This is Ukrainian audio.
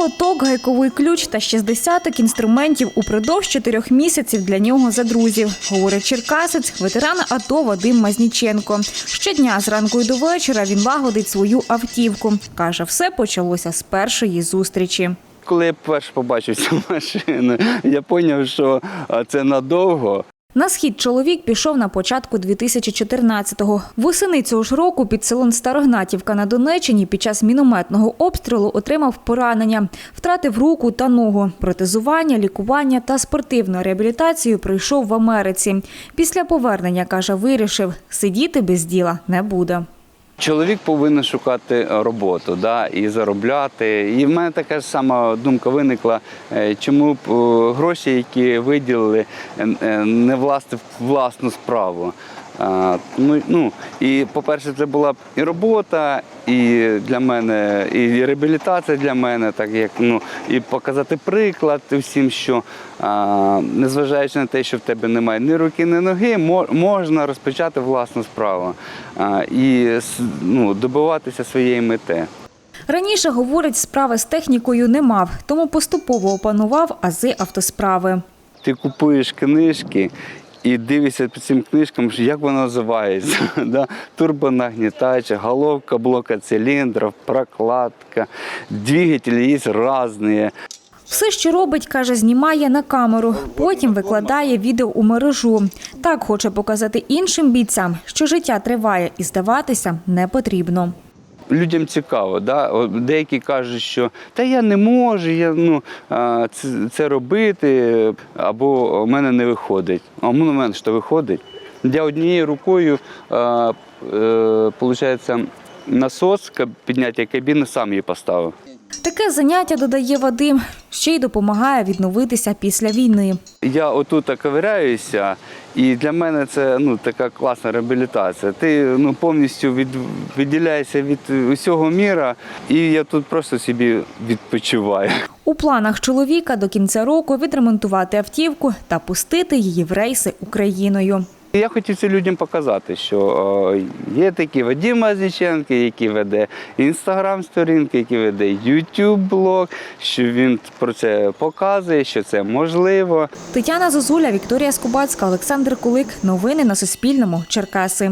Молоток, гайковий ключ та ще з десяток інструментів упродовж чотирьох місяців для нього за друзів, говорить черкасець, ветеран АТО Вадим Мазніченко. Щодня зранку й до вечора він лагодить свою автівку. Каже, все почалося з першої зустрічі. Коли я перше побачив цю машину, я зрозумів, що це надовго. На схід чоловік пішов на початку 2014-го. Восени цього ж року під селом Старогнатівка на Донеччині під час мінометного обстрілу отримав поранення, втратив руку та ногу. Протезування, лікування та спортивну реабілітацію пройшов в Америці. Після повернення, каже, вирішив, сидіти без діла не буде. Чоловік повинен шукати роботу да, і заробляти. І в мене така ж сама думка виникла, е, чому б е, гроші, які виділили, е, е, не власти власну справу. Ну, ну, і, по-перше, це була б і робота, і для мене, і реабілітація для мене, так як ну, і показати приклад всім, що а, незважаючи на те, що в тебе немає ні руки, ні ноги, можна розпочати власну справу а, і ну, добиватися своєї мети. Раніше, говорить, справи з технікою не мав, тому поступово опанував ази автосправи. Ти купуєш книжки і дивишся під цим книжкам, як воно називається. да? Турбонагнітач, головка блока циліндрів, прокладка, двигателі є різні. Все, що робить, каже, знімає на камеру, потім викладає відео у мережу. Так хоче показати іншим бійцям, що життя триває і здаватися не потрібно. Людям цікаво, да? Деякі кажуть, що та я не можу, я ну, це, робити, або в мене не виходить. А в мене що виходить. Я однією рукою, е, насос підняття кабіни сам її поставив. Таке заняття додає Вадим, ще й допомагає відновитися після війни. Я отут ковиряюся, і для мене це ну, така класна реабілітація. Ти ну, повністю від, відділяєшся від усього міра, і я тут просто собі відпочиваю. У планах чоловіка до кінця року відремонтувати автівку та пустити її в рейси Україною. Я хотів це людям показати, що є такі Вадим Мазніченко, який веде інстаграм-сторінки, який веде ютуб-блог, що він про це показує, що це можливо. Тетяна Зозуля, Вікторія Скубацька, Олександр Кулик. Новини на Суспільному. Черкаси.